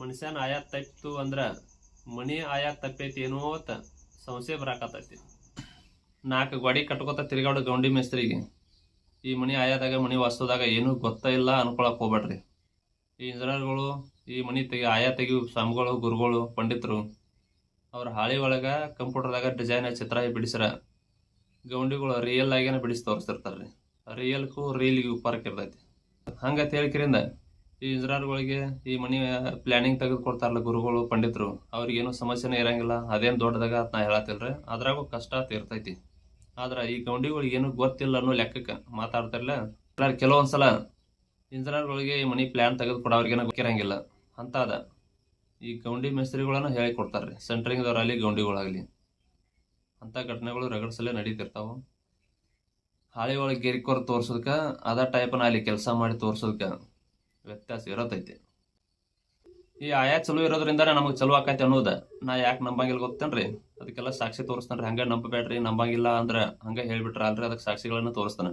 ಮನುಷ್ಯನ ಆಯಾ ತಪ್ಪಿತು ಅಂದ್ರ ಮನಿ ಆಯಾ ತಪ್ಪೈತಿ ಏನೋ ಅಂತ ಸಮಸ್ಯೆ ಬರಾಕತ್ತೈತಿ. ನಾಲ್ಕು ಗೋಡಿ ಕಟ್ಕೋತ ತಿರ್ಗಾಡೋ ಗೌಂಡಿ ಮೇಸ್ತ್ರಿಗೆ. ಈ ಮನಿ ಆಯಾದಾಗ, ಮನಿ ವಾಸ್ತುದಾಗ ಏನೂ ಗೊತ್ತ ಇಲ್ಲ ಅನ್ಕೊಳಕ್ ಹೋಗ್ಬೇಡ್ರಿ ಈ ಇಂಜಿನಿಯರ್ಗಳು, ಈ ಮನಿ ತೆಗಿ ಆಯಾ ತೆಗಿ, ಸ್ವಾಮಿಗಳು, ಗುರುಗಳು, ಪಂಡಿತರು, ಅವ್ರ ಹಾಳಿ ಒಳಗ ಕಂಪ್ಯೂಟರ್ದಾಗ ಡಿಸೈನ್ ಚಿತ್ರ ಬಿಡಿಸ್ರ. ಗೌಂಡಿಗಳು ರಿಯಲ್ ಆಗೇನ ಬಿಡಿಸಿ ತೋರಿಸ್ತಿರ್ತಾರ್ರಿ. ರಿಯಲ್ಗೂ ರೀಲ್ಗೂ ಪಾರ್ಕ್ ಇರ್ತೈತಿ. ಹಂಗತ್ ಹೇಳಿಕ್ರಿಂದ ಈ ಇಂಜಿನಿಯರ್ಗಳಿಗೆ ಈ ಮನಿ ಪ್ಲಾನಿಂಗ್ ತೆಗೆದು ಕೊಡ್ತಾರಲ್ಲ ಗುರುಗಳು, ಪಂಡಿತರು, ಅವ್ರಿಗೇನು ಸಮಸ್ಯೆನೇ ಇರಂಗಿಲ್ಲ. ಅದೇನು ದೊಡ್ಡದಾಗ ನಾ ಹೇಳತ್ತಿಲ್ರಿ. ಅದ್ರಾಗೂ ಕಷ್ಟ ಇರ್ತೈತಿ ಆದ್ರೆ ಈ ಗೌಂಡಿಗಳಿಗೆ ಏನು ಗೊತ್ತಿಲ್ಲ ಅನ್ನೋ ಲೆಕ್ಕಕ್ಕೆ ಮಾತಾಡ್ತಾರಲ್ಲ ಕೆಲವೊಂದ್ಸಲ ಇಂಜಿನಿಯರ್ಗಳಿಗೆ ಈ ಮನಿ ಪ್ಲಾನ್ ತೆಗೆದು ಕೊಡೋರ್ಗೇನ ಗೊತ್ತಿರಂಗಿಲ್ಲ. ಅಂತ ಅದ ಈ ಗೌಂಡಿ ಮೇಸ್ತ್ರಿಗಳನ್ನ ಹೇಳಿ ಕೊಡ್ತಾರ್ರಿ. ಸೆಂಟ್ರಿಂಗ್ದವ್ರಾಗಲಿ, ಗೌಂಡಿಗಳಾಗಲಿ. ಅಂತ ಘಟನೆಗಳು ರಗಡ್ಸಲೇ ನಡೀತಿರ್ತಾವೆ. ಹಾಳಿ ಒಳಗೆ ಗೆರಿಕೋರ್ ತೋರ್ಸೋದಕ್ಕೆ, ಅದ ಟೈಪ್ನ ಅಲ್ಲಿ ಕೆಲಸ ಮಾಡಿ ತೋರ್ಸೋದಕ್ಕ ವ್ಯತ್ಯಾಸ ಇರತೈತಿ. ಈ ಆಯಾ ಚಲೋ ಇರೋದ್ರಿಂದ ನಮಗೆ ಚಲೋ ಆಕೈತಿ ಅನ್ನೋದ. ನಾ ಯಾಕೆ ನಂಬಂಗಿಲ್ಲ ಗೊತ್ತೇನ್ರಿ ಅದಕ್ಕೆಲ್ಲ ಸಾಕ್ಷಿ ತೋರಿಸ್ತಾನ್ರಿ. ಹಂಗೆ ನಂಬಬೇಡ್ರಿ. ನಂಬಂಗಿಲ್ಲ ಅಂದ್ರೆ ಹಂಗೆ ಹೇಳ್ಬಿಟ್ರ ಅಲ್ರಿ ಅದಕ್ಕೆ ಸಾಕ್ಷಿಗಳನ್ನ ತೋರಿಸ್ತಾನ.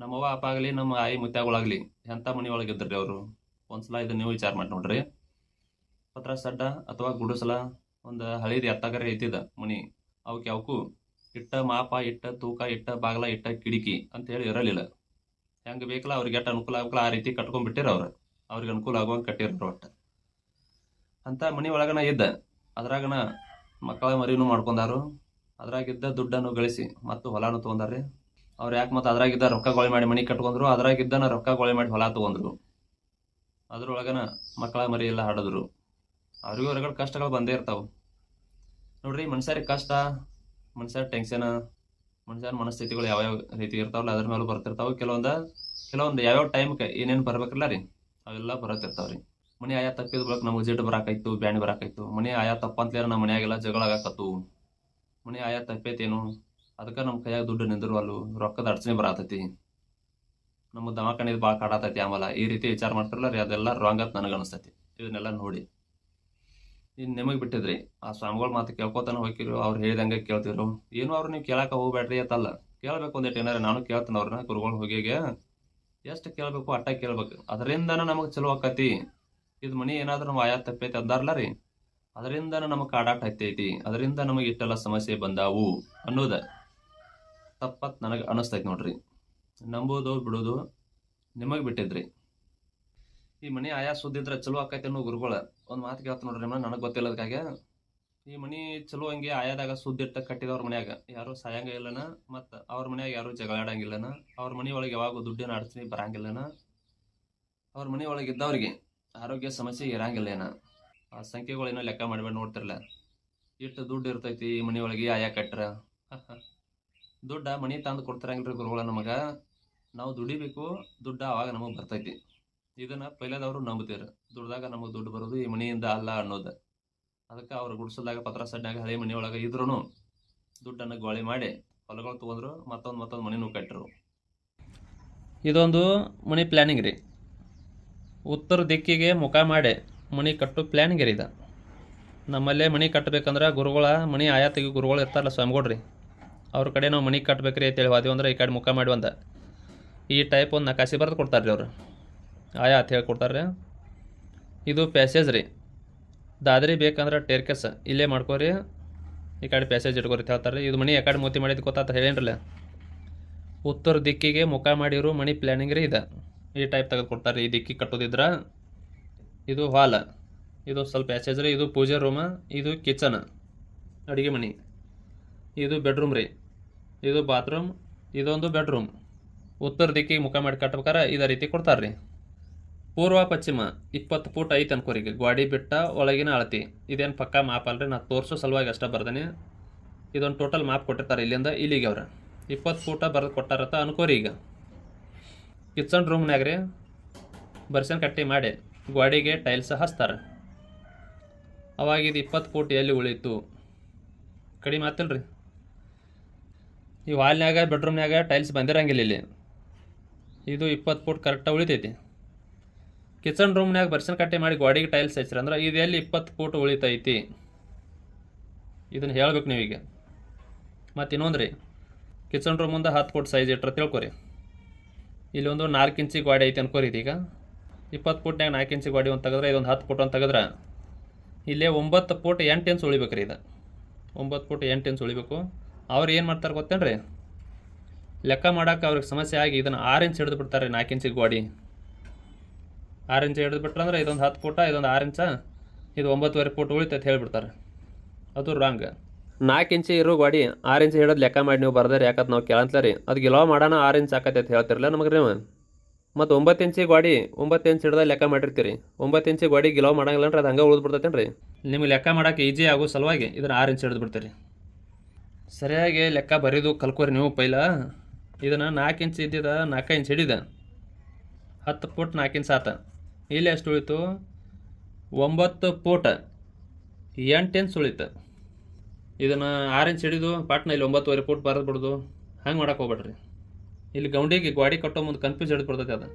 ನಮ್ಮವ್ವ ಅಪ್ಪ ಆಗಲಿ, ನಮ್ಮ ಆಯಿ ಮುತ್ಯಾಗಳಾಗ್ಲಿ ಎಂಥ ಮನಿ ಒಳಗಿದ್ರಿ ಅವರು? ಒಂದ್ಸಲ ಇದನ್ನ ನೀವು ವಿಚಾರ ಮಾಡಿ ನೋಡ್ರಿ. ಪತ್ರ ಸಡ್ಡ ಅಥವಾ ಗುಡಿಸಲ ಒಂದು ಹಳಿದ ಎತ್ತಾಗರೆ ಐತಿದ ಮನಿ. ಅವಕ್ಕೆ ಅವಕ್ಕೂ ಇಟ್ಟ ಮಾಪ, ಇಟ್ಟ ತೂಕ, ಇಟ್ಟ ಬಾಗಲ, ಇಟ್ಟ ಕಿಡಿಕಿ ಅಂತ ಹೇಳಿ ಇರಲಿಲ್ಲ. ಹೆಂಗೆ ಬೇಕಲ್ಲ, ಅವ್ರಿಗೆ ಎಷ್ಟು ಅನುಕೂಲ ಆಗಲ್ಲ ಆ ರೀತಿ ಕಟ್ಕೊಂಡ್ಬಿಟ್ಟಿರ ಅವ್ರು. ಅವ್ರಿಗೆ ಅನುಕೂಲ ಆಗುವಂಗೆ ಕಟ್ಟಿರ್ರು ಒಟ್ಟು. ಅಂತ ಮನಿ ಒಳಗನ ಇದ್ದ. ಅದ್ರಾಗನ ಮಕ್ಕಳ ಮರಿನೂ ಮಾಡ್ಕೊಂಡಾರು. ಅದ್ರಾಗಿದ್ದ ದುಡ್ಡನ್ನು ಗಳಿಸಿ ಮತ್ತು ಹೊಲಾನು ತೊಗೊಂಡಾರ್ರಿ. ಅವ್ರು ಯಾಕೆ ಮತ್ತು ಅದ್ರಾಗಿದ್ದ ರೊಕ್ಕ ಗೊಳೆ ಮಾಡಿ ಮನೆ ಕಟ್ಕೊಂಡ್ರು ಅದ್ರಾಗಿದ್ದನ ರೊಕ್ಕ ಗೊಳೆ ಮಾಡಿ ಹೊಲ ತೊಗೊಂಡ್ರು. ಅದ್ರೊಳಗನ ಮಕ್ಕಳ ಮರಿ ಎಲ್ಲ ಹಾಡಿದ್ರು. ಅವ್ರಿಗೂ ಹೊರಗಡೆ ಕಷ್ಟಗಳು ಬಂದೇ ಇರ್ತಾವ. ನೋಡ್ರಿ ಮನುಷ್ಯರಿಗೆ ಕಷ್ಟ, ಮನುಷ್ಯರ ಟೆನ್ಷನ್ ಮನುಷ್ಯನ ಮನಸ್ಥಿತಿಗಳು ಯಾವ್ಯಾವ ರೀತಿ ಇರ್ತಾವಲ್ಲ, ಅದ್ರ ಮೇಲೆ ಬರ್ತಿರ್ತಾವೆ ಕೆಲವೊಂದು ಕೆಲವೊಂದು ಯಾವ್ಯಾವ ಟೈಮ್ಗೆ ಏನೇನು ಬರ್ಬೇಕಲ್ಲ ರೀ, ಅವೆಲ್ಲ ಬರತ್ತಿರ್ತಾವ್ರಿ ಮನೆ ಆಯಾ ತಪ್ಪಿದ ಬಳಕ ನಮಗೆ ಜಿಡ್ಡು ಬರಾಕಾಯ್ತು ಬ್ಯಾಣಿ ಬರಾಕಾಯ್ತು ಮನೆ ಆಯಾ ತಪ್ಪಂತಲೇ ನಮ್ಮ ಮನೆಯಾಗೆಲ್ಲ ಜಗಳ ಆಗಾಕತ್ತು. ಮನೆ ಆಯಾ ತಪ್ಪೈತೇನು? ಅದಕ್ಕೆ ನಮ್ಮ ಕೈಯಾಗ ದುಡ್ಡು ನಿಂದಿರುವಲ್ಲು, ರೊಕ್ಕದ ಅಡಚಣೆ ಬರತೈತಿ. ನಮ್ಮ ದವಾಖಾನೆ ಭಾಳ ಕಾಡತೈತಿ ಆಮೇಲೆ. ಈ ರೀತಿ ವಿಚಾರ ಮಾಡ್ತಾರಲ್ಲ ರೀ, ಅದೆಲ್ಲ ರಾಂಗ್ ಅಂತ ನನಗೆ ಅನಿಸ್ತೈತಿ. ಇದನ್ನೆಲ್ಲ ನೋಡಿ. ಇನ್ನು ನಿಮಗೆ ಬಿಟ್ಟಿದ್ರಿ. ಆ ಸ್ವಾಮಿಗಳ ಮಾತು ಕೇಳ್ಕೊತಾನೆ ಹೋಗಿರು, ಅವ್ರು ಹೇಳಿದಂಗೆ ಕೇಳ್ತಿದ್ರು. ಏನು ಅವ್ರು ನೀವು ಕೇಳಕ್ಕೆ ಹೋಗ್ಬೇಡ್ರಿ ಅಂತಲ್ಲ. ಕೇಳ್ಬೇಕು ಒಂದೇಟು ಏನಾರ ನಾನು ಕೇಳ್ತಾನೆ ಅವ್ರನ್ನ, ಗುರುಗಳು ಹೋಗಿಗೆ. ಎಷ್ಟು ಕೇಳಬೇಕು ಅಟ್ಟ ಕೇಳ್ಬೇಕು. ಅದರಿಂದನ ನಮಗೆ ಚಲೋ ಆಕತಿ. ಇದು ಮನಿ ಏನಾದರೂ ನಾವು ಆಯಾ ತಪ್ಪೈತಿ ಅಂದಾರಲ್ಲ ರೀ? ಅದರಿಂದನೇ ನಮಗೆ ಕಾಡಾಟ ಹತ್ತೈತಿ. ಅದರಿಂದ ನಮಗೆ ಇಷ್ಟೆಲ್ಲ ಸಮಸ್ಯೆ ಬಂದಾವು ಅನ್ನೋದ ತಪ್ಪತ್ ನನಗೆ ಅನಿಸ್ತೈತಿ ನೋಡ್ರಿ. ನಂಬೋದು ಬಿಡೋದು ನಿಮಗೆ ಬಿಟ್ಟಿದ್ರಿ. ಈ ಮನಿ ಆಯಾ ಸುದ್ದಿದ್ರೆ ಚಲೋ ಆಕೈತಿ ಅನ್ನೋ ಗುರುಗಳ ಒಂದು ಮಾತು ಕೇಳ್ತ ನೋಡ್ರಿ ನನಗೆ ಗೊತ್ತಿಲ್ಲದಕ್ಕಾಗೆ ಈ ಮನಿ ಚಲೋ ಹಂಗೆ ಆಯಾದಾಗ ಸುದ್ದಿಟ್ಟ ಕಟ್ಟಿದವ್ರ ಮನ್ಯಾಗ. ಯಾರು ಸಾಯಂಗ ಇಲ್ಲನ, ಮತ್ತು ಅವ್ರ ಮನ್ಯಾಗ ಯಾರು ಜಗಳಾಡಂಗಿಲ್ಲನ ಅವ್ರ ಮನೆ ಒಳಗೆ ಯಾವಾಗ ದುಡ್ಡಿನ ಅಡಚಣೆ ಬರಂಗಿಲ್ಲನ, ಅವ್ರ ಮನೆ ಒಳಗೆ ಇದ್ದವ್ರಿಗೆ ಆರೋಗ್ಯ ಸಮಸ್ಯೆ ಇರಂಗಿಲ್ಲೇನ. ಆ ಸಂಖ್ಯೆಗಳೇನೋ ಲೆಕ್ಕ ಮಾಡ್ಬೇಡ ನೋಡ್ತಿರಲ್ಲ ಇಟ್ಟು ದುಡ್ಡು ಇರ್ತೈತಿ ಈ ಮನಿ ಒಳಗೆ ಆಯಾ ಕಟ್ರ. ದುಡ್ಡ ಮನಿ ತಂದು ಕೊಡ್ತಾರಂಗಿಲ್ರಿ ಗುರುಗಳ ನಮಗೆ. ನಾವು ದುಡಿಬೇಕು, ದುಡ್ಡ ಆವಾಗ ನಮಗೆ ಬರ್ತೈತಿ. ಇದನ್ನ ಪೈಲದವರು ನಂಬ್ತೀರ ದುಡ್ದಾಗ ನಮಗೆ ದುಡ್ಡು ಬರೋದು ಈ ಮನೆಯಿಂದ ಅಲ್ಲ ಅನ್ನೋದು. ಅದಕ್ಕೆ ಅವ್ರು ಗುಡಿಸಲ್ದಾಗ ಪತ್ರ ಸಡ್ಡಾಗ ಹಳೆ ಮನೆ ಒಳಗೆ ಇದ್ರೂ ದುಡ್ಡನ್ನು ಗೋಳಿ ಮಾಡಿ ಹೊಲಗಳು ತೊಗೊಂಡ್ರು, ಮತ್ತೊಂದು ಮತ್ತೊಂದು ಮನೆನೂ ಕಟ್ಟರು ಇದೊಂದು ಮನಿ ಪ್ಲ್ಯಾನಿಂಗ್ ರೀ. ಉತ್ತರ ದಿಕ್ಕಿಗೆ ಮುಖ ಮಾಡಿ ಮನಿ ಕಟ್ಟು ಪ್ಲ್ಯಾನಿಂಗ್ ರೀ ಇದು. ನಮ್ಮಲ್ಲೇ ಮನಿ ಕಟ್ಟಬೇಕಂದ್ರೆ ಗುರುಗಳ ಮನಿ ಆಯಾ ತೆಗಿ ಗುರುಗಳು ಇರ್ತಾರಲ್ಲ ಸ್ವಾಮಿಗಳ್ರಿ ಅವ್ರ ಕಡೆ ನಾವು ಮನಿ ಕಟ್ಬೇಕ್ರಿ ಅಂತೇಳಿ ವಾದಿ ಅಂದ್ರೆ ಈ ಕಡೆ ಮುಖ ಮಾಡಿ ಒಂದ ಈ ಟೈಪ್ ಒಂದು ನಕಾಸಿ ಬರೆದು ಕೊಡ್ತಾರೆ ರೀ ಅವರು. ಆಯಾ ಅಂತ ಹೇಳ್ಕೊಡ್ತಾರೆ. ಇದು ಪ್ಯಾಸೇಜ್ ರೀ. ದಾದ್ರಿ ಬೇಕಂದ್ರೆ ಟೇರ್ಕೆಸ್ ಇಲ್ಲೇ ಮಾಡ್ಕೋರಿ. ಈ ಕಡೆ ಪ್ಯಾಸೇಜ್ ಇಟ್ಕೋರಿ ಹೇಳ್ತಾರೆ. ಇದು ಮನೆ ಯಾಕಡೆ ಮೂತಿ ಮಾಡಿದ್ದು ಗೊತ್ತಾತ ಹೇಳೇನ್ರಲ್ಲ. ಉತ್ತರ ದಿಕ್ಕಿಗೆ ಮುಖ ಮಾಡಿರೋ ಮಣಿ ಪ್ಲ್ಯಾನಿಂಗ್ ರೀ ಇದು. ಈ ಟೈಪ್ ತೆಗೆದು ಕೊಡ್ತಾರೆ. ಈ ದಿಕ್ಕಿ ಕಟ್ಟೋದಿದ್ರೆ ಇದು ಹಾಲ್ ಇದು ಸ್ವಲ್ಪ ಪ್ಯಾಸೇಜ್ ರೀ. ಇದು ಪೂಜೆ ರೂಮ ಇದು ಕಿಚನ್ ಅಡುಗೆ ಮನೆ. ಇದು ಬೆಡ್ರೂಮ್ ರೀ. ಇದು ಬಾತ್ರೂಮ್ ಇದೊಂದು ಬೆಡ್ರೂಮ್ ಉತ್ತರ ದಿಕ್ಕಿಗೆ ಮುಖ ಮಾಡಿ ಕಟ್ಬೇಕಾರೆ ಇದೇ ರೀತಿ ಕೊಡ್ತಾರೆ ರೀ ಪೂರ್ವ ಪಶ್ಚಿಮ ಇಪ್ಪತ್ತು ಫೂಟ್ ಐತೆ ಅನ್ಕೋರಿ ಈಗ ಬೆಟ್ಟ ಬಿಟ್ಟ ಒಳಗಿನ ಅಳತಿ. ಇದೇನು ಪಕ್ಕ ಮಾಪ್ ಅಲ್ರಿ? ನಾ ತೋರಿಸೋ ಸಲುವಾಗಿ ಅಷ್ಟೇ ಬರ್ದೇನೆ. ಇದೊಂದು ಟೋಟಲ್ ಮಾಪ್ ಕೊಟ್ಟಿರ್ತಾರೆ ಇಲ್ಲಿಂದ ಇಲ್ಲಿಗೆ ಅವ್ರ. ಇಪ್ಪತ್ತು ಫೂಟ ಬರೆದು ಕೊಟ್ಟಾರತ್ತ ಅನ್ಕೋರಿ ಈಗ ಕಿಚನ್ ರೂಮ್ನಾಗ ರೀ ಬರ್ಸನ್ ಕಟ್ಟಿ ಮಾಡಿ ಗ್ವಾಡಿಗೆ ಟೈಲ್ಸ್ ಹಚ್ತಾರೆ. ಅವಾಗ ಇದು ಇಪ್ಪತ್ತು ಫೂಟ್ ಎಲ್ಲಿ ಉಳಿತು? ಕಡಿಮೆ ಆತಿಲ್ರಿ. ಈ ವಾಲ್ನ್ಯಾಗ, ಬೆಡ್ರೂಮ್ನ್ಯಾಗ ಟೈಲ್ಸ್ ಬಂದಿರಂಗಿಲ್ಲ ಇಲ್ಲಿ. ಇದು ಇಪ್ಪತ್ತು ಫೂಟ್ ಕರೆಕ್ಟಾಗಿ ಉಳಿತೈತಿ. ಕಿಚನ್ ರೂಮ್ನಾಗ ಬರ್ಸನ್ ಕಟ್ಟೆ ಮಾಡಿ ಗೋಡೆಗೆ ಟೈಲ್ಸ್ ಹಚ್ಚಿರ ಅಂದ್ರೆ ಎಲ್ಲಿ ಇಪ್ಪತ್ತು ಫೂಟ್ ಉಳಿತೈತಿ. ಇದನ್ನು ಹೇಳ್ಬೇಕು ನೀವೀಗ. ಮತ್ತು ಇನ್ನೊಂದು ರೀ ಕಿಚನ್ ರೂಮ್ ಮುಂದೆ ಹತ್ತು ಫೂಟ್ ಸೈಜ್ ಇಟ್ಟರೆ ತಿಳ್ಕೊರಿ. ಇಲ್ಲಿ ಒಂದು ನಾಲ್ಕು ಇಂಚಿ ಗೋಡೆ ಐತೆ ಅನ್ಕೋರಿ ಇದೀಗ. ಇಪ್ಪತ್ತು ಫೂಟ್ನಾಗ ನಾಲ್ಕು ಇಂಚಿ ಗಾಡಿ ಒಂದು ತೆಗೆದ್ರೆ, ಇದೊಂದು ಹತ್ತು ಫೂಟ್ ಅಂತ ತೆಗೆದ್ರೆ. ಇಲ್ಲೇ ಒಂಬತ್ತು ಫೂಟ್ ಎಂಟು ಇಂಚ್ ಉಳಿಬೇಕು ರೀ ಇದು. ಒಂಬತ್ತು ಫೂಟ್ ಎಂಟು ಇಂಚ್ ಉಳಿಬೇಕು. ಅವ್ರು ಏನು ಮಾಡ್ತಾರೆ ಗೊತ್ತೇನು ರೀ ಲೆಕ್ಕ ಮಾಡೋಕೆ ಅವ್ರಿಗೆ ಸಮಸ್ಯೆ ಆಗಿ ಇದನ್ನು ಆರು ಇಂಚ್ ಹಿಡಿದು ಬಿಡ್ತಾರೆ ನಾಲ್ಕು ಇಂಚಿಗೆ ಗಾಡಿ. ಆರು ಇಂಚ್ ಹಿಡಿದು ಬಿಟ್ರಂದ್ರೆ ಇದೊಂದು ಹತ್ತು ಫೋಟ ಇದೊಂದು ಆರು ಇಂಚ ಇದು ಒಂಬತ್ತುವರೆ ಫುಟ್ ಉಳಿತೈತೆ ಹೇಳ್ಬಿಡ್ತಾರೆ. ಅದು ರಾಂಗ್ ನಾಲ್ಕು ಇಂಚ್ ಇರೋ ಗಾಡಿ ಆರು ಇಂಚ್ ಹಿಡಿದು ಲೆಕ್ಕ ಮಾಡಿ ನೀವು ಬರ್ದಾರೆ ಯಾಕಂತ ನಾವು ಕೇಳಂತಲ ರೀ. ಅದು ಗಿಲೋ ಮಾಡೋಣ ಆರು ಇಂಚ್ ಆಕತೈತೆ ಹೇಳ್ತಿರಲ್ಲ ನಮಗೆ ನೀವು. ಮತ್ತು ಒಂಬತ್ತು ಇಂಚಿ ಗಾಡಿ ಒಂಬತ್ತು ಇಂಚ್ ಹಿಡ್ದ ಲೆಕ್ಕ ಮಾಡಿರ್ತೀರಿ. ಒಂಬತ್ತು ಇಂಚಿ ಗಾಡಿ ಗಿಲೋ ಮಾಡಂಗಿಲ್ಲ ಅಂದ್ರೆ ಅದು ಹಂಗೆ ಉಳಿದು ರೀ. ನಿಮಗೆ ಲೆಕ್ಕ ಮಾಡೋಕೆ ಈಜಿ ಆಗೋ ಸಲುವಾಗಿ ಇದನ್ನು ಆರು ಇಂಚ್ ಹಿಡಿದು ಬಿಡ್ತೀರಿ. ಸರಿಯಾಗಿ ಲೆಕ್ಕ ಬರೀದು ಕಲ್ಕೋರಿ ನೀವು ಪೈಲ. ಇದನ್ನು ನಾಲ್ಕು ಇಂಚ್ ಇದ್ದಿದ ನಾಲ್ಕು ಇಂಚ್ ಹಿಡಿದ. ಹತ್ತು ಫುಟ್ ನಾಲ್ಕು ಇಂಚ್ ಆತ. ಇಲ್ಲಿ ಎಷ್ಟು ಉಳಿತು? ಒಂಬತ್ತು ಪೋಟ. ಎಂಟು ಇಂಚ್ ಉಳಿತು. ಇದನ್ನು ಆರೆಂಜ್ ಹಿಡಿದು ಪಾಟ್ನ ಇಲ್ಲಿ ಒಂಬತ್ತುವರೆ ಪೂಟ್ ಬರೆದು ಬಿಡೋದು. ಹಂಗೆ ಮಾಡೋಕೆ ಹೋಗ್ಬೇಡ್ರಿ. ಇಲ್ಲಿ ಗೌಂಡಿಗೆ ಗಾಡಿ ಕಟ್ಟೋ ಮುಂದೆ ಕನ್ಫ್ಯೂಸ್ ಹಿಡಿದು ಬಿಡ್ತೈತೆ ಅದು.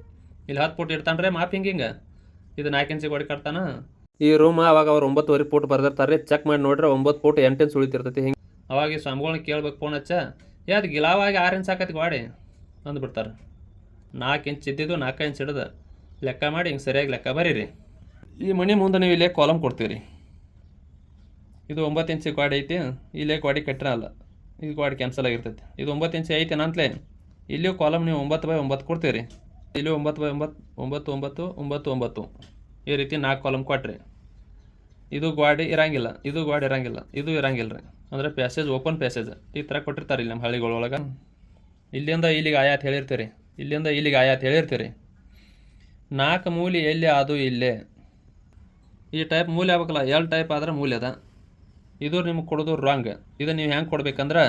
ಇಲ್ಲಿ ಹತ್ತು ಫುಟ್ ಇಡ್ತಾನ್ರೆ ಮಾಪ್ ಹಿಂಗೆ ಇದು ನಾಲ್ಕು ಇಂಚ್ ಗಾಡಿ ಕಟ್ತಾನ. ಈ ರೂಮ್ ಅವಾಗ ಅವ್ರು ಒಂಬತ್ತುವರೆ ಫುಟ್ ಬರ್ದಿರ್ತಾರೆ. ಚೆಕ್ ಮಾಡಿ ನೋಡ್ರೆ ಒಂಬತ್ತು ಪೂಟ್ ಎಂಟು ಇಂಚ್ ಉಳಿತಿರ್ತೈತಿ. ಹಿಂಗೆ ಅವಾಗ ಈ ಸ್ವಾಮಿಗಳ್ನ ಕೇಳ್ಬೇಕು ಫೋನ್ ಹಚ್ಚ. ಯಾವ್ದು ಗಿಲಾವಾಗಿ ಆರು ಇಂಚ್ ಹಾಕತಿ ಗಾಡಿ ಅಂದ್ಬಿಡ್ತಾರೆ. ನಾಲ್ಕು ಇಂಚ್ ಇದ್ದಿದ್ದು ನಾಲ್ಕು ಇಂಚ್ ಹಿಡಿದು. ಲೆಕ್ಕ ಮಾಡಿ ಹಿಂಗೆ ಸರಿಯಾಗಿ ಲೆಕ್ಕ ಬರೀರಿ. ಈ ಮನೆ ಮುಂದೆ ನೀವು ಇಲ್ಲೇ ಕಾಲಮ್ ಕೊಡ್ತೀವಿ ಇದು ಒಂಬತ್ತು ಇಂಚಿ ಕ್ವಾಡ್ ಐತಿ, ಇಲ್ಲೇ ಕ್ವಾಡಿ ಕಟ್ಟಿರಲ್ಲ ಇದು ಗಾಡಿ ಕ್ಯಾನ್ಸಲ್ ಆಗಿರ್ತೈತಿ. ಇದು ಒಂಬತ್ತು ಇಂಚಿ ಐತೆ ನಂತಲೇ ಇಲ್ಲಿಯೂ ಕಾಲಮ್ ನೀವು ಒಂಬತ್ತು ಬೈ ಒಂಬತ್ತು ಕೊಡ್ತೀರಿ. ಇಲ್ಲಿ ಒಂಬತ್ತು ಬೈ ಒಂಬತ್ತು ಒಂಬತ್ತು ಒಂಬತ್ತು ಒಂಬತ್ತು ಒಂಬತ್ತು. ಈ ರೀತಿ ನಾಲ್ಕು ಕಾಲಮ್ ಕೊಟ್ರಿ. ಇದು ಗ್ವಾಡಿ ಇರಂಗಿಲ್ಲ, ಇದು ಗ್ವಾಡಿ ಇರಂಗಿಲ್ಲ, ಇದು ಇರಂಗಿಲ್ಲ ರೀ. ಅಂದರೆ ಪ್ಯಾಸೇಜ್ ಓಪನ್ ಪ್ಯಾಸೇಜ್ ಈ ಥರ ಕೊಟ್ಟಿರ್ತಾರೆ ಇಲ್ಲಿ ನಮ್ಮ ಹಳ್ಳಿಗಳೊಳಗೆ. ಇಲ್ಲಿಂದ ಇಲ್ಲಿಗೆ ಆಯಾತ್ ಹೇಳಿರ್ತೀರಿ. ಇಲ್ಲಿಂದ ಇಲ್ಲಿಗೆ ಆಯಾತ್ ಹೇಳಿರ್ತೀರಿ. ನಾಲ್ಕು ಮೂಲೆ ಎಲ್ಲಿ ಅದು ಇಲ್ಲೇ. ಈ ಟೈಪ್ ಮೂಲೆ ಆಗ್ಬೇಕಲ್ಲ ಎಲ್ ಟೈಪ್ ಆದ್ರೆ ಮೂಲೆ ಅದ. ಇದು ನಿಮ್ಗೆ ಕೊಡೋದು ರಾಂಗ್ ಇದು ನೀವು ಹೆಂಗೆ ಕೊಡ್ಬೇಕಂದ್ರೆ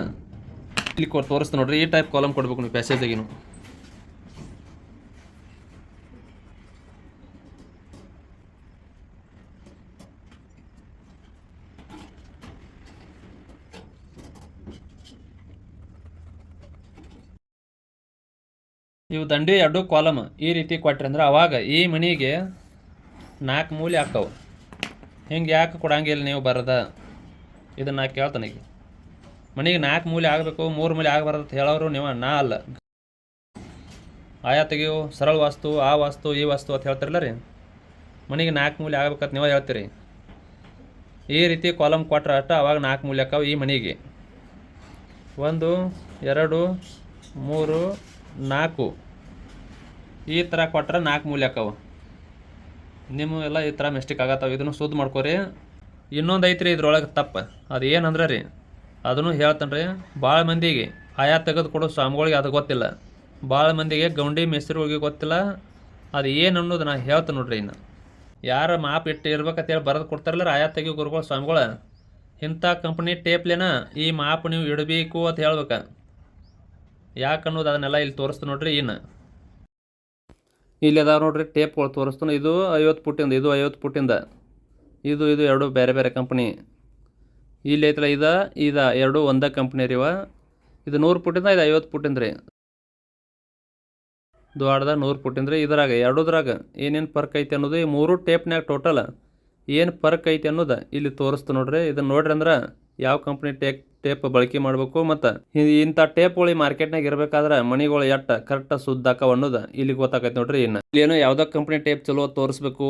ಇಲ್ಲಿ ಕೊ ತೋರಿಸ್ತು ನೋಡ್ರಿ, ಈ ಟೈಪ್ ಕಾಲಮ್ ಕೊಡಬೇಕು ನೀವು ಪ್ಯಾಸೇಜಿಗೆ ಇವು ದಂಡಿ ಎರಡು ಕಾಲಮ್ ಈ ರೀತಿ ಕೊಟ್ರಿ ಅಂದ್ರೆ ಅವಾಗ ಈ ಮನೆಗೆ ನಾಲ್ಕು ಮೂಲೆ ಹಾಕವು ಹಿಂಗೆ ಯಾಕೆ ಕೊಡಂಗಿಲ್ಲ ನೀವು ಬರದ? ಇದನ್ನು ನಾ ಕೇಳ್ತಾನೆ ಈಗ. ಮನೆಗೆ ನಾಲ್ಕು ಮೂಲೆ ಆಗಬೇಕು, ಮೂರು ಮೂಲೆ ಆಗಬಾರ್ದು ಅಂತ ಹೇಳೋರು ನೀವು, ನಾ ಅಲ್ಲ. ಆಯಾ ತೆಗಿಯು, ಸರಳ ವಾಸ್ತು, ಆ ವಾಸ್ತು, ಈ ವಾಸ್ತು ಅಂತ ಹೇಳ್ತಿರಲ್ಲ ರೀ? ಮನೆಗೆ ನಾಲ್ಕು ಮೂಲೆ ಆಗ್ಬೇಕಂತ ನೀವು ಹೇಳ್ತೀರಿ. ಈ ರೀತಿ ಕಾಲಮ್ ಕೊಟ್ರೆ ಅಷ್ಟ ಅವಾಗ ನಾಲ್ಕು ಮೂಲೆ ಆಕಾವು ಈ ಮನೆಗೆ ಒಂದು, ಎರಡು, ಮೂರು, ನಾಲ್ಕು. ಈ ಥರ ಕೊಟ್ಟರೆ ನಾಲ್ಕು ಮೂಲೆ ಆಕವು ನಿಮ್ಮ ಎಲ್ಲ ಈ ಥರ ಮಿಸ್ಟೇಕ್ ಆಗತ್ತವೆ. ಇದನ್ನು ಶುದ್ಧ ಮಾಡ್ಕೋರಿ. ಇನ್ನೊಂದು ಐತ್ರಿ ಇದ್ರೊಳಗೆ ತಪ್ಪು. ಅದು ಏನಂದ್ರೆ ರೀ, ಅದನ್ನು ಹೇಳ್ತಾನೆ ರೀ ಭಾಳ ಮಂದಿಗೆ ಆಯಾ ತೆಗೆದು ಕೊಡೋ ಸ್ವಾಮಿಗಳಿಗೆ ಅದು ಗೊತ್ತಿಲ್ಲ. ಭಾಳ ಮಂದಿಗೆ ಗೌಂಡಿ ಮೆಸ್ರಿಗಳಿಗೆ ಗೊತ್ತಿಲ್ಲ. ಅದು ಏನು ಅನ್ನೋದು ನಾನು ಹೇಳ್ತೇನೆ ನೋಡ್ರಿ ಇನ್ನು. ಯಾರು ಮಾಪ್ ಇಟ್ಟು ಇರ್ಬೇಕಂತೇಳಿ ಬರೆದು ಕೊಡ್ತಾರಲ್ಲ ಆಯಾ ತೆಗಿ ಗುರುಗಳು ಸ್ವಾಮಿಗಳು. ಇಂಥ ಕಂಪ್ನಿ ಟೇಪ್ಲೇನ ಈ ಮಾಪ್ ನೀವು ಇಡಬೇಕು ಅಂತ ಹೇಳ್ಬೇಕು. ಯಾಕನ್ನೋದು ಅದನ್ನೆಲ್ಲ ಇಲ್ಲಿ ತೋರಿಸ್ತು ನೋಡ್ರಿ ಇನ್ನು. ಇಲ್ಲಿ ಅದಾವ ನೋಡ್ರಿ ಟೇಪ್ಗಳು ತೋರಿಸ್ತಾನೆ. ಇದು ಐವತ್ತು ಪುಟ್ಟಿಂದ, ಇದು ಐವತ್ತು ಪುಟ್ಟಿಂದ. ಇದು ಇದು ಎರಡು ಬೇರೆ ಬೇರೆ ಕಂಪ್ನಿ ಇಲ್ಲಿ ಐತಲ್ಲ ಇದ ಇದ ಎರಡು ಒಂದೇ ಕಂಪ್ನಿ ರೀ ಇವ. ಇದು ನೂರು ಪುಟ್ಟಿಂದ, ಇದು ಐವತ್ತು ಪುಟ್ಟಿಂದ ರೀ. ದ್ವಾಡದ ನೂರು ಪುಟ್ಟಿಂದ ರೀ ಇದ್ರಾಗ, ಎರಡೂದ್ರಾಗ. ಏನೇನು ಪರ್ಕ್ ಐತಿ ಅನ್ನೋದು ಈ ಮೂರು ಟೇಪ್ನಾಗ ಟೋಟಲ್ ಏನು ಪರ್ಕ್ ಐತಿ ಅನ್ನೋದು ಇಲ್ಲಿ ತೋರಿಸ್ತು ನೋಡ್ರಿ. ಇದನ್ನು ನೋಡ್ರಿ ಅಂದ್ರೆ ಯಾವ ಕಂಪ್ನಿ ಟೇಪ್ ಟೇಪ್ ಬಳಕೆ ಮಾಡಬೇಕು ಮತ್ತು ಇಂಥ ಟೇಪ್ಗಳು ಈ ಮಾರ್ಕೆಟ್ನಾಗ ಇರಬೇಕಾದ್ರೆ ಮಣಿಗಳು ಎಟ್ಟ ಕರೆಕ್ಟ್ ಸುದ್ದ ಅಕ್ಕವ ಅನ್ನೋದು ಇಲ್ಲಿ ಗೊತ್ತಾಕೈತಿ ನೋಡ್ರಿ ಇನ್ನು. ಏನೋ ಯಾವುದೋ ಕಂಪ್ನಿ ಟೇಪ್ ಚಲೋ ತೋರಿಸ್ಬೇಕು.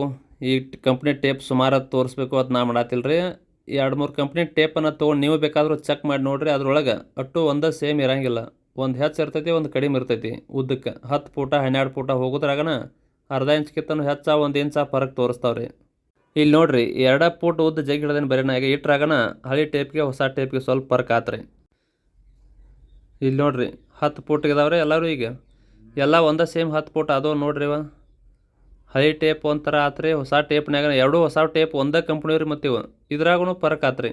ಈ ಕಂಪ್ನಿ ಟೇಪ್ ಸುಮಾರು ತೋರಿಸ್ಬೇಕು ಅದು ನಾ ಮಾಡತ್ತಿಲ್ರಿ ಎರಡು ಮೂರು ಕಂಪ್ನಿ ಟೇಪನ್ನು ತೊಗೊಂಡು ನೀವು ಬೇಕಾದರೂ ಚೆಕ್ ಮಾಡಿ ನೋಡ್ರಿ ಅದ್ರೊಳಗೆ ಅಟ್ಟು ಒಂದೇ ಸೇಮ್ ಇರಂಗಿಲ್ಲ. ಒಂದು ಹೆಚ್ಚು ಇರ್ತೈತಿ, ಒಂದು ಕಡಿಮೆ ಇರ್ತೈತಿ. ಉದ್ದಕ್ಕೆ ಹತ್ತು ಫೂಟ ಹನ್ನೆರಡು ಫೂಟ ಹೋಗೋದ್ರಾಗನ ಅರ್ಧ ಇಂಚ್ಕಿತ್ತನೂ ಹೆಚ್ಚ ಒಂದು ಇಂಚ ಫರಕ್ ತೋರಿಸ್ತಾವ್ರಿ. ಇಲ್ಲಿ ನೋಡ್ರಿ, ಎರಡ ಫೂಟ್ ಉದ್ದ ಜಗ್ ಹಿಡ್ದೇನೆ ಬರೀ ನಾಗ ಇಟ್ರಾಗನ ಹಳಿ ಟೇಪ್ಗೆ, ಹೊಸ ಟೇಪ್ಗೆ ಸ್ವಲ್ಪ ಫರ್ಕ್ ಆತ್ರಿ. ಇಲ್ಲಿ ನೋಡ್ರಿ, ಹತ್ತು ಫೂಟ್ಗೆ ಇದಾವ್ರಿ ಎಲ್ಲರೂ ಈಗ. ಎಲ್ಲ ಒಂದೇ ಸೇಮ್ ಹತ್ತು ಫೂಟ್ ಅದು ನೋಡ್ರಿ ಇವ. ಹಳೆ ಟೇಪ್ ಒಂಥರ ಆತ್ರಿ, ಹೊಸ ಟೇಪ್ನಾಗ ಎರಡೂ ಹೊಸ ಟೇಪ್ ಒಂದೇ ಕಂಪ್ನಿ ರೀ ಮತ್ತು ಇವು ಇದ್ರಾಗೂ ಫರ್ಕ್ ಆತ್ರಿ.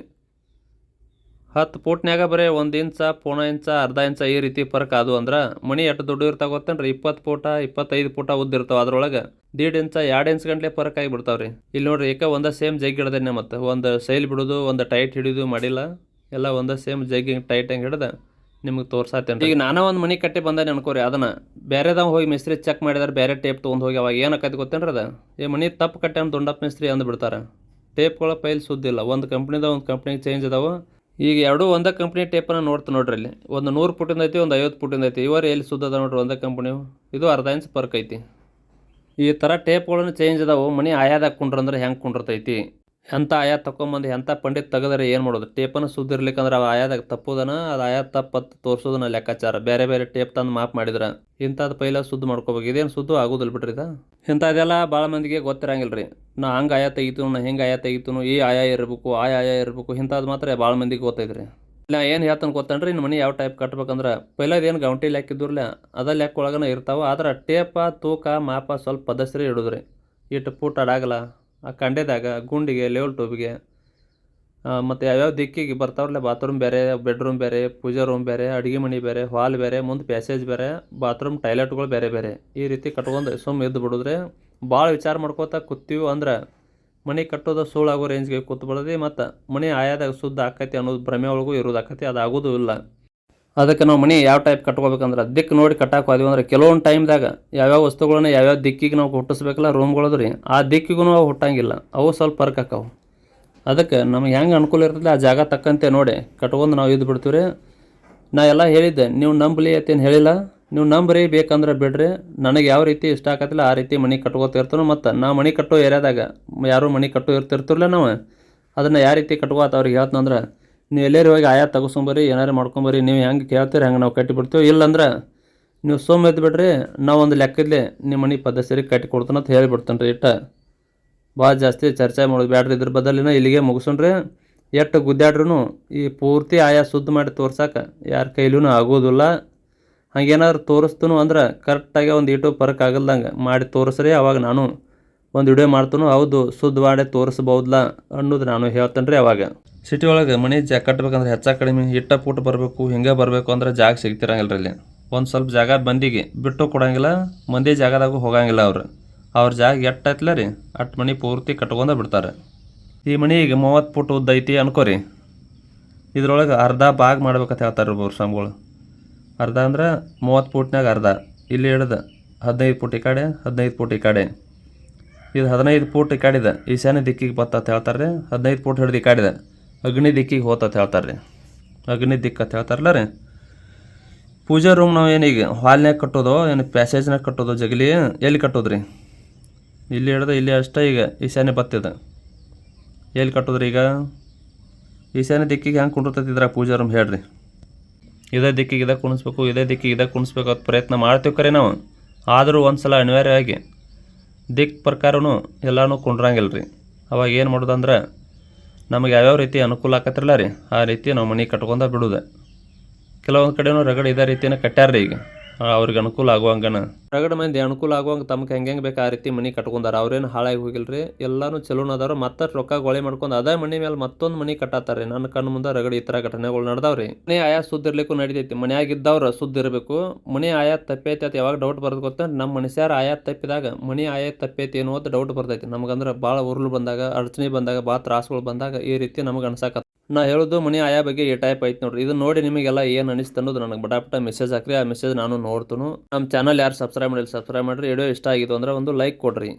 ಹತ್ತು ಫೂಟ್ನ್ಯಾಗ ಬರೀ ಒಂದು ಇಂಚ, ಪೋಣ ಇಂಚ, ಅರ್ಧ ಇಂಚ ಈ ರೀತಿ ಫರ್ಕ್ ಅದು ಅಂದ್ರೆ ಮಣಿ ಎಷ್ಟು ದುಡ್ಡು ಇರ್ತಾವ ಗೊತ್ತೇನ್ರಿ ಇಪ್ಪತ್ತು ಫೂಟ ಇಪ್ಪತ್ತೈದು ಫೂಟ ಉದ್ದ ಇರ್ತಾವ ಅದ್ರೊಳಗೆ. ದೀಡ್ ಇಂಚ ಎರಡು ಇಂಚ್ ಗಂಟ್ಲೆ ಫರ್ಕ್ ಆಗಿ ಬಿಡ್ತಾವ್ರಿ ಇಲ್ಲಿ ನೋಡ್ರಿ ಏಕ ಒಂದೇ ಸೇಮ್ ಜಗ್ ಹಿಡ್ದೇನೆ ಮತ್ತೆ. ಒಂದು ಸೈಲ್ ಬಿಡೋದು, ಒಂದು ಟೈಟ್ ಹಿಡಿದು ಮಾಡಿಲ್ಲ. ಎಲ್ಲ ಒಂದೇ ಸೇಮ್ ಜಗ್ ಟೈಟ್ ಹಂಗೆ ಹಿಡ್ದ ನಿಮಗೆ ತೋರ್ಸಾತೇನೆ ಈಗ ನಾನೇ ಒಂದು ಮನೆ ಕಟ್ಟಿ ಬಂದೇನೆ ಅನ್ಕೋರಿ, ಅದನ್ನ ಬೇರೆದಾಗ ಹೋಗಿ ಮಿಸ್ತ್ರಿ ಚೆಕ್ ಮಾಡಿದಾರೆ ಬೇರೆ ಟೇಪ್ ತೊಗೊಂಡು ಹೋಗಿ ಅವಾಗ ಏನಕ್ಕೈತಿ ಗೊತ್ತೇನ್ರಿ ಅದು? ಈ ಮನೆ ತಪ್ಪು ಕಟ್ಟೆ ಅಂತ ದುಂಡಪ್ಪ ಮಿಸ್ತ್ರಿ ಅಂದ್ಬಿಡ್ತಾರೆ. ಟೇಪ್ಗಳ ಪೈಲ್ ಸುದ್ದಿಲ್ಲ. ಒಂದು ಕಂಪ್ನಿದ ಒಂದು ಕಂಪ್ನಿಗೆ ಚೇಂಜ್ ಅದಾವು. ಈಗ ಎರಡೂ ಒಂದೇ ಕಂಪ್ನಿ ಟೇಪನ್ನು ನೋಡ್ತಾ ನೋಡ್ರಿ ಅಲ್ಲಿ ಒಂದು ನೂರು ಫುಟಿಂದ ಐತಿ, ಒಂದು ಐವತ್ತು ಫುಟಿಂದ ಐತಿ. ಇವರು ಎಲ್ಲಿ ಸುದ್ದ ಅದ ನೋಡ್ರಿ ಒಂದೇ ಕಂಪ್ನಿವು ಇದು ಅರ್ಧ ಇಂಚ್ ಪರ್ಕ್ ಐತಿ. ಈ ಥರ ಟೇಪ್ಗಳನ್ನು ಚೇಂಜ್ ಅದಾವು. ಮನೆ ಆಯಾದಾಗ ಕುಂಡ್ರಂದ್ರೆ ಹೆಂಗೆ ಕುಂಡಿರ್ತೈತಿ? ಎಂಥ ಆಯಾ ತಗೊಂಬಂದು ಎಂಥ ಪಂಡಿತ್ ತೆಗೆದರೆ ಏನು ಮಾಡೋದು? ಟೇಪನ್ನು ಸುದ್ದಿರ್ಲಿಕ್ಕಂದ್ರೆ ಅವು ಆಯಾದಾಗ ತಪ್ಪುದನ, ಅದು ಆಯಾ ತಪ್ಪತ್ತು ತೋರಿಸೋದನ್ನ ಲೆಕ್ಕಾಚಾರ. ಬೇರೆ ಬೇರೆ ಟೇಪ್ ತಂದು ಮಾಪ್ ಮಾಡಿದ್ರೆ ಇಂಥದ್ದು ಪೈಲ ಸುದ್ದು ಮಾಡ್ಕೋಬೇಕು. ಇದೇನು ಸುದ್ದು ಆಗೋದಿಲ್ಲ ಬಿಡ್ರಿ ಇದು. ಇಂಥದ್ದೆಲ್ಲ ಭಾಳ ಮಂದಿಗೆ ಗೊತ್ತಿರಂಗಿಲ್ಲ ರೀ ನಾ ಹಂಗೆ ಆಯಾ ತೆಗಿತು ನಾ ಹಿಂಗೆ ಆಯಾ ತೆಗಿತು ಈ ಆಯಾ ಇರಬೇಕು, ಆ ಆಯಾ ಇರಬೇಕು ಇಂಥದ್ದು ಮಾತ್ರ ಭಾಳ ಮಂದಿಗೆ ಗೊತ್ತೈತ್ರಿ. ಇಲ್ಲ ಏನು ಹೇಳ್ತಾನೆ ಗೊತ್ತನ್ರಿ ನಿಮ್ಮ ಮನೆ ಯಾವ ಟೈಪ್ ಕಟ್ಬೇಕಂದ್ರೆ ಏನು ಗೌಂಟಿ ಲೆಕ್ಕ ಇದ್ದಿರಲ್ಲ ಅದ ಲೆಕ್ಕ ಒಳಗನ ಇರ್ತಾವೆ, ಆದ್ರೆ ಟೇಪ, ತೂಕ, ಮಾಪ ಸ್ವಲ್ಪ ಪದಸ್ರಿ ಇಡೋದ್ರಿ. ಇಟ್ಟು ಪುಟ್ ಅಡಾಗಲ್ಲ. ಕಂಡೆದಾಗ ಗುಂಡಿಗೆ ಲೆವೆಲ್ ಟೂಬಿಗೆ ಮತ್ತು ಯಾವ್ಯಾವ ದಿಕ್ಕಿಗೆ ಬರ್ತಾವ್ರಲ್ಲ ಬಾತ್ರೂಮ್ ಬೇರೆ ಬೆಡ್ರೂಮ್ ಬೇರೆ, ಪೂಜಾ ರೂಮ್ ಬೇರೆ, ಅಡುಗೆ ಮನೆ ಬೇರೆ ಹಾಲ್ ಬೇರೆ, ಮುಂದೆ ಪ್ಯಾಸೇಜ್ ಬೇರೆ ಬಾತ್ರೂಮ್ ಟಾಯ್ಲೆಟ್ಗಳು ಬೇರೆ ಬೇರೆ. ಈ ರೀತಿ ಕಟ್ಕೊಂಡು ಸುಮ್ಮ ಎದ್ದು ಬಿಡಿದ್ರೆ ಭಾಳ ವಿಚಾರ ಮಾಡ್ಕೋತಾ ಕೂತೀವಿ ಅಂದ್ರೆ ಮನೆ ಕಟ್ಟೋದು ಸುಳ್ಳಾಗೋ ರೇಂಜ್ಗೆ ಕೂತ್ಬಿಡದಿ ಮತ್ತು ಮನೆ ಆಯಾದಾಗ ಶುದ್ಧ ಆಕೈತಿ ಅನ್ನೋದು ಭ್ರಮೆ ಒಳಗೂ ಇರೋದು ಆಕೈತಿ, ಅದು ಆಗೋದು ಇಲ್ಲ. ಅದಕ್ಕೆ ನಾವು ಮನೆ ಯಾವ ಟೈಪ್ ಕಟ್ಕೋಬೇಕಂದ್ರೆ ದಿಕ್ಕು ನೋಡಿ ಕಟ್ಟಾಕ ಹೋದ್ವಿ ಅಂದ್ರೆ ಕೆಲವೊಂದು ಟೈಮ್ದಾಗ ಯಾವ್ಯಾವ ವಸ್ತುಗಳನ್ನ ಯಾವ್ಯಾವ ದಿಕ್ಕಿಗೆ ನಾವು ಹುಟ್ಟಿಸ್ಬೇಕಲ್ಲ ರೂಮ್ಗಳದು ರೀ, ಆ ದಿಕ್ಕಿಗೂ ಅವು ಹುಟ್ಟಂಗಿಲ್ಲ. ಅವು ಸ್ವಲ್ಪ ಫರ್ಕ್ ಆಕಾವು ಅದಕ್ಕೆ ನಮಗೆ ಹೆಂಗೆ ಅನುಕೂಲ ಇರ್ತದೆ ಆ ಜಾಗ ತಕ್ಕಂತೆ ನೋಡಿ ಕಟ್ಕೊಂಡು ನಾವು ಇದು ಬಿಡ್ತೀವಿ ರೀ ನಾ ಎಲ್ಲ ಹೇಳಿದ್ದೆ, ನೀವು ನಂಬಲಿ ಅಂತೇನು ಹೇಳಿಲ್ಲ. ನೀವು ನಂಬ್ರಿ, ಬೇಕಂದ್ರೆ ಬಿಡ್ರಿ. ನನಗೆ ಯಾವ ರೀತಿ ಇಷ್ಟ ಆಗತ್ತಿಲ್ಲ ಆ ರೀತಿ ಮನೆ ಕಟ್ಕೋತಿರ್ತಾನೋ ಮತ್ತು ನಾ ಮನೆ ಕಟ್ಟೋ ಏರಿಯಾದಾಗ ಯಾರು ಮನೆ ಕಟ್ಟೋ ಇರ್ತಿರ್ತಿರಲ್ಲ ನಾವು. ಅದನ್ನು ಯಾವ ರೀತಿ ಕಟ್ಕೋತ ಅವ್ರಿಗೆ ಹೇಳ್ತಂದ್ರೆ ನೀವು ಎಲ್ಲೇರಿ ಹೋಗಿ ಆಯಾ ತಗೋಸ್ಕೊಂಬರಿ ಏನಾರು ಮಾಡ್ಕೊಂಬರಿ ನೀವು ಹೆಂಗೆ ಕೇಳ್ತೀರಿ ಹಂಗೆ ನಾವು ಕಟ್ಟಿಬಿಡ್ತೀವಿ. ಇಲ್ಲಂದ್ರೆ ನೀವು ಸೋಮ್ ಎದ್ದು ಬಿಡ್ರಿ ನಾವು ಒಂದು ಲೆಕ್ಕದಲ್ಲಿ ನಿಮ್ಮ ಮನೆ ಪದ್ಧತಿ ಕಟ್ಟಿ ಕೊಡ್ತಾನೆ ಅಂತ ಹೇಳಿಬಿಡ್ತಾನೆ ರೀ ಇಟ್ಟ. ಭಾಳ ಜಾಸ್ತಿ ಚರ್ಚೆ ಮಾಡೋದು ಬ್ಯಾಡ್ರಿ ಇದ್ರ ಬದಲಿನ ಇಲ್ಲಿಗೆ ಮುಗಿಸೋಣ್ರಿ. ಎಷ್ಟು ಗುದ್ದಾಡ್ರೂ ಈ ಪೂರ್ತಿ ಆಯಾ ಶುದ್ಧ ಮಾಡಿ ತೋರ್ಸಕ್ಕೆ ಯಾರ ಕೈಲೂ ಆಗೋದಿಲ್ಲ. ಹಂಗೇನಾದ್ರು ತೋರಿಸ್ತನು ಅಂದ್ರೆ ಕರೆಕ್ಟಾಗಿ ಒಂದು ಇಟು ಪರಕ್ ಆಗಲ್ದಂಗೆ ಮಾಡಿ ತೋರಿಸ್ರಿ, ಅವಾಗ ನಾನು ಒಂದು ವಿಡಿಯೋ ಮಾಡ್ತೂ ಹೌದು ಶುದ್ಧ ಮಾಡಿ ತೋರಿಸ್ಬೋದಲ್ಲ ಅನ್ನೋದು ನಾನು ಹೇಳ್ತೇನೆ ರೀ ಅವಾಗ. ಸಿಟಿ ಒಳಗೆ ಮನೆ ಜಾಗ ಕಟ್ಟಬೇಕಂದ್ರೆ ಹೆಚ್ಚ ಕಡಿಮೆ ಇಟ್ಟ ಪುಟ್ಟ ಬರಬೇಕು, ಹಿಂಗೆ ಬರಬೇಕು ಅಂದ್ರೆ ಜಾಗ ಸಿಗ್ತಿರಂಗಿಲ್ಲ ರೀ ಇಲ್ಲಿ ಒಂದು ಸ್ವಲ್ಪ ಜಾಗ ಬಂದಿಗೆ ಬಿಟ್ಟು ಕೊಡಂಗಿಲ್ಲ, ಮಂದಿ ಜಾಗದಾಗೂ ಹೋಗಂಗಿಲ್ಲ ಅವ್ರು. ಅವ್ರ ಜಾಗ ಎಟ್ಟ ಐತ್ಲ ರೀ? ಅಟ್ಟು ಮನೆ ಪೂರ್ತಿ ಕಟ್ಕೊಂಡ ಬಿಡ್ತಾರೆ. ಈ ಮನೆ ಈಗ ಮೂವತ್ತು ಫುಟ್ ಉದ್ದ ಐತಿ ಅನ್ಕೋರಿ. ಇದ್ರೊಳಗೆ ಅರ್ಧ ಭಾಗ ಮಾಡ್ಬೇಕಂತ ಹೇಳ್ತಾರೆ ಒಬ್ಬರು ಸ್ವಾಮಿಗಳು. ಅರ್ಧ ಅಂದ್ರೆ ಮೂವತ್ತು ಪುಟ್ನಾಗ ಅರ್ಧ. ಇಲ್ಲಿ ಹಿಡ್ದು ಹದಿನೈದು ಫೂಟ್ ಈ ಕಡೆ, ಹದಿನೈದು ಪುಟ್ ಈ ಕಡೆ. ಇದು ಹದಿನೈದು ಫೂಟ್ ಈ ಕಡಿದ, ಈಶಾನ್ಯ ದಿಕ್ಕಿಗೆ ಬತ್ತಂತ ಹೇಳ್ತಾರೆ ರೀ ಹದಿನೈದು ಫೂಟ್ ಹಿಡ್ದು ಈ ಕಡಿದ. ಅಗ್ನಿ ದಿಕ್ಕಿಗೆ ಹೋತಂತ ಹೇಳ್ತಾರೆ ರೀ ಅಗ್ನಿ ದಿಕ್ಕ ಅಂತ ಹೇಳ್ತಾರಲ್ಲ ರೀ. ಪೂಜಾ ರೂಮ್ ನಾವು ಏನೀಗ ಹಾಲ್ನಾಗ ಕಟ್ಟೋದು, ಏನು ಪ್ಯಾಸೇಜ್ನಾಗ ಕಟ್ಟೋದು, ಜಗಲಿ ಎಲ್ಲಿ ಕಟ್ಟೋದು ರೀ ಇಲ್ಲಿ ಹಿಡ್ದು ಇಲ್ಲಿ ಅಷ್ಟೇ ಈಗ ಈಶಾನ್ಯ ಬತ್ತಿದೆ ಎಲ್ಲಿ ಕಟ್ಟೋದ್ರಿ ಈಗ? ಈಶಾನ್ಯ ದಿಕ್ಕಿಗೆ ಹೆಂಗೆ ಕುಂಡಿರ್ತೈತಿ ಇದ್ರಾಗ ಪೂಜಾ ರೂಮ್ ಹೇಳ್ರಿ. ಇದೇ ದಿಕ್ಕಿಗೆ ಇದೇ ಕುಣಿಸ್ಬೇಕು, ಇದೇ ದಿಕ್ಕಿಗೆ ಇದೇ ಕುಣಿಸ್ಬೇಕು ಅಂತ ಪ್ರಯತ್ನ ಮಾಡ್ತೀವಿ ಕರೆ ನಾವು. ಆದರೂ ಒಂದು ಸಲ ಅನಿವಾರ್ಯವಾಗಿ ದಿಕ್ ಪ್ರಕಾರನೂ ಎಲ್ಲನೂ ಕುಂಡ್ರಂಗಿಲ್ಲ ರೀ ಅವಾಗ ಏನು ಮಾಡೋದಂದ್ರೆ ನಮಗೆ ಯಾವ್ಯಾವ ರೀತಿ ಅನುಕೂಲ ಆಕತ್ತಿರಲ್ಲ ರೀ, ಆ ರೀತಿ ನಾವು ಮನೆ ಕಟ್ಕೊಂಡ ಬಿಡುದೆ. ಕೆಲವೊಂದು ಕಡೆನೂ ರಗಡ್ ಇದೇ ರೀತಿನ ಕಟ್ಟ್ಯಾರ ರೀ ಈಗ. ಅವ್ರಿಗೆ ಅನುಕೂಲ ಆಗುವಂಗನ. ರಗಡ್ ಮಂದಿ ಅನುಕೂಲ ಆಗುವಂಗೆ ತಮ್ಗೆ ಹೆಂಗೆ ಹೆಂಗೆ ಬೇಕು ಆ ರೀತಿ ಮನೆ ಕಟ್ಕೊಂಡಾರ. ಅವ್ರೇನು ಹಾಳಾಗಿ ಹೋಗಿಲ್ರಿ? ಎಲ್ಲಾನು ಚಲೋನ ಅದಾರ ಮತ್ತೆ ರೊಕ್ಕ ಗೊಳೆ ಮಾಡ್ಕೊಂಡು ಅದೇ ಮನೆ ಮೇಲೆ ಮತ್ತೊಂದು ಮನೆ ಕಟ್ಟಾತಾರೆ ನನ್ನ ಕಣ್ಣು ಮುಂದೆ ರಗಡಿ ಈ ಘಟನೆಗಳು ನಡೆದವ್ರಿ. ಮನೆ ಆಯಾ ಸುದ್ದಿ ಇರ್ಲಿಕ್ಕೂ ನಡಿತೈತಿ. ಮನ್ಯಾಗ ಇದ್ದವ್ರ ಸುದ್ದ ಇರಬೇಕು. ಮನೆ ಆಯಾ ತಪ್ಪೈತಿ ಅಂತ ಯಾವಾಗ ಡೌಟ್ ಬರೋದು ಗೊತ್ತ? ನಮ್ಮ ಮನುಷ್ಯರ ಆಯಾ ತಪ್ಪಿದಾಗ ಮನೆ ಆಯಾ ತಪ್ಪೈತಿ ಏನೋ ಅಂತ ಡೌಟ್ ಬರ್ತೈತಿ. ನಮಗಂದ್ರೆ ಭಾಳ ಉರುಳು ಬಂದಾಗ, ಅಡಚಣೆ ಬಂದಾಗ ಭಾಳ ತ್ರಾಸುಗಳು ಬಂದಾಗ ಈ ರೀತಿ ನಮಗೆ ಅನ್ಸಾಕ ನಾ ಹೇಳೋದು ಮನೆ ಆಯಾ ಬಗ್ಗೆ ಈ ಟೈಪ್ ಐತಿ ನೋಡ್ರಿ. ಇದು ನೋಡಿ ನಿಮಗೆಲ್ಲ ಏನು ಅನಿಸ್ತು ಅನ್ನೋದು ನನಗೆ ಬಟಾಪಟ ಮೆಸೇಜ್ ಹಾಕ್ರಿ. ಆ ಮೆಸೇಜ್ ನಾನು ನೋಡ್ತನು. ನಮ್ಮ ಚಾನಲ್ ಯಾರು ಸಬ್ಸ್ಕ್ರೈಬ್ ಮಾಡಿಲ್ಲ ಸಬ್ಸ್ಕ್ರೈಬ್ ಮಾಡಿರಿ. ವಿಡಿಯೋ ಇಷ್ಟ ಆಗಿತ್ತು ಅಂದ್ರೆ ಒಂದು ಲೈಕ್ ಕೊಡ್ರಿ.